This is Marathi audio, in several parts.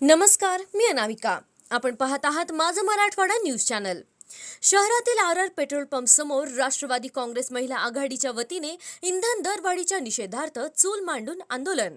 नमस्कार मी अनामिका. आपण पाहत आहात माझं मराठवाडा न्यूज चॅनल. शहरातील आर आर पेट्रोल पंप समोर राष्ट्रवादी काँग्रेस महिला आघाडीच्या वतीने इंधन दरवाढीच्या निषेधार्थ चूल मांडून आंदोलन.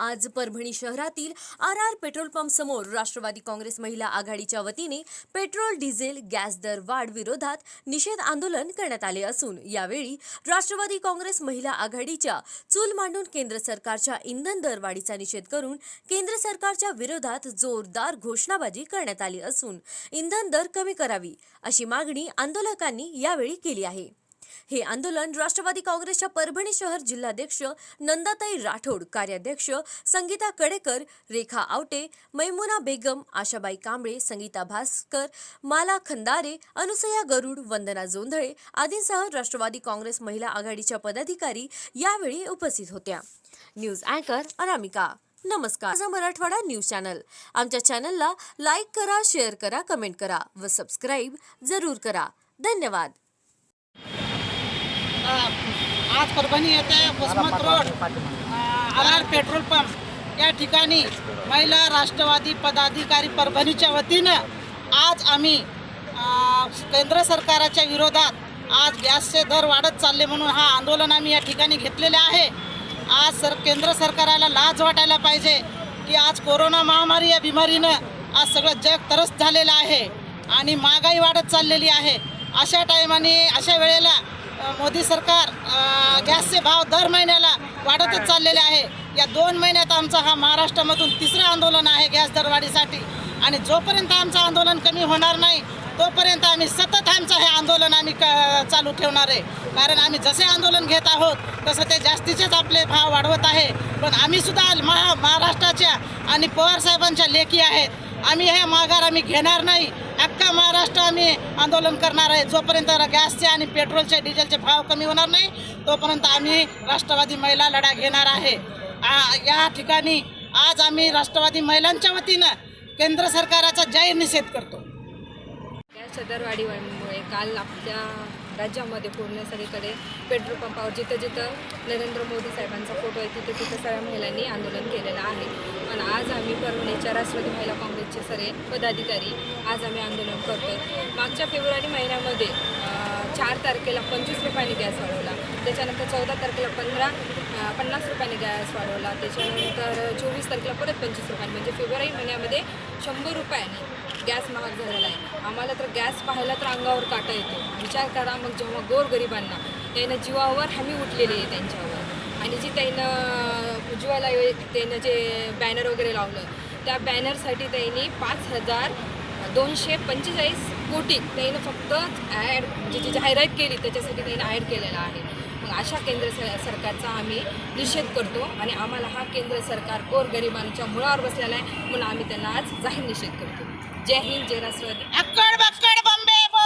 आज परभणी शहरातील आर आर पेट्रोल पंप समोर राष्ट्रवादी काँग्रेस महिला आघाडीच्या वतीने पेट्रोल डिझेल गॅस दर वाढ विरोधात निषेध आंदोलन करण्यात आले असून यावेळी राष्ट्रवादी काँग्रेस महिला आघाडीच्या चूल मांडून केंद्र सरकारच्या इंधन दरवाढीचा निषेध करून केंद्र सरकारच्या विरोधात जोरदार घोषणाबाजी करण्यात आली असून इंधन दर कमी करावी अशी मागणी आंदोलकांनी यावेळी केली आहे. हे आंदोलन राष्ट्रवादी काँग्रेसच्या परभणी शहर जिल्हाध्यक्ष नंदाताई राठोड कार्याध्यक्ष संगीता कडेकर रेखा आवटे मैमुना बेगम आशाबाई कांबळे संगीता भास्कर माला खंदारे अनुसया गरुड वंदना जोंधळे आदींसह राष्ट्रवादी काँग्रेस महिला आघाडीच्या पदाधिकारी यावेळी उपस्थित होत्या. न्यूज अँकर अनामिका नमस्कार. माझा मराठवाडा न्यूज चॅनल. आमच्या चॅनलला लाईक करा शेअर करा कमेंट करा व सबस्क्राईब जरूर करा. धन्यवाद. आज परभणी येथे Vasmat road. R R petrol pump. या ठिकाणी महिला राष्ट्रवादी पदाधिकारी परभणीच्या वतीनं आज आम्ही केंद्र सरकारच्या विरोधात आज गॅसचे दर वाढत चालले म्हणून हा आंदोलन आम्ही या ठिकाणी घेतलेले आहे. आज सर केंद्र सरकारला लाज वाटायला पाहिजे की आज कोरोना महामारी या बिमारीनं आज सगळं जग तरस झालेलं आहे आणि महागाई वाढत चाललेली आहे. अशा टायमाने अशा वेळेला मोदी सरकार गॅसचे भाव दर महिन्याला वाढतच चाललेले आहे. या दोन महिन्यात आमचा हा महाराष्ट्रामधून तिसरं आंदोलन आहे गॅस दरवाढीसाठी. आणि जोपर्यंत आमचं आंदोलन कमी होणार नाही तोपर्यंत आम्ही सतत आमचं हे आंदोलन आम्ही क चालू ठेवणार आहे. कारण आम्ही जसे आंदोलन घेत आहोत तसं ते जास्तीचेच आपले भाव वाढवत आहे. पण आम्हीसुद्धा महा महाराष्ट्राच्या आणि पवारसाहेबांच्या लेखी आहेत. आम्ही हे माघार आम्ही घेणार नाही. अख्खा महाराष्ट्र आम्ही आंदोलन करणार आहे. जोपर्यंत गॅसचे आणि पेट्रोलचे डिझेलचे भाव कमी होणार नाही तोपर्यंत आम्ही राष्ट्रवादी महिला लढा घेणार आहे. आ- या ठिकाणी आज आम्ही राष्ट्रवादी महिलांच्या वतीनं केंद्र सरकाराचा जाहीर निषेध करतो. गॅसच्या सदरवाढीमुळे काल आपल्या राज्यामध्ये पूर्ण सगळीकडे पेट्रोल पंपावर जिथं जिथं नरेंद्र मोदी साहेबांचा फोटो आहे तिथे तिथं सगळ्या महिलांनी आंदोलन केलेलं आहे. पण आज आम्ही परभणीच्या राष्ट्रवादी महिला आमचे सरे पदाधिकारी आज आम्ही आंदोलन करतो मागच्या फेब्रुवारी महिन्यामध्ये चार तारखेला पंचवीस रुपयाने गॅस वाढवला. त्याच्यानंतर चौदा तारखेला पंधरा पन्नास रुपयाने गॅस वाढवला. त्याच्यानंतर चोवीस तारखेला परत पंचवीस रुपयाने. म्हणजे फेब्रुवारी महिन्यामध्ये शंभर रुपयाने गॅस महाग झालेला आहे. आम्हाला तर गॅस पाहायला तर अंगावर काटा येतो. विचार करा मग जेव्हा गोरगरिबांना. त्यानं जीवावर हमी उठलेली आहे त्यांच्यावर. आणि जी त्यानं उज्ज्वला त्यानं जे बॅनर वगैरे लावलं त्या बॅनरसाठी त्यांनी पाच हजार दोनशे पंचेचाळीस कोटी त्यानं फक्त ॲड जी म्हणजे जी जाहिरात केली त्याच्यासाठी त्यांनी ॲड केलेला आहे. मग अशा केंद्र स- सरकारचा आम्ही निषेध करतो आणि आम्हाला हा केंद्र सरकार गोरगरिबांच्या मुळावर बसलेला आहे म्हणून आम्ही त्यांना आज जाहीर निषेध करतो. जय हिंद जय राष्ट्रवादी.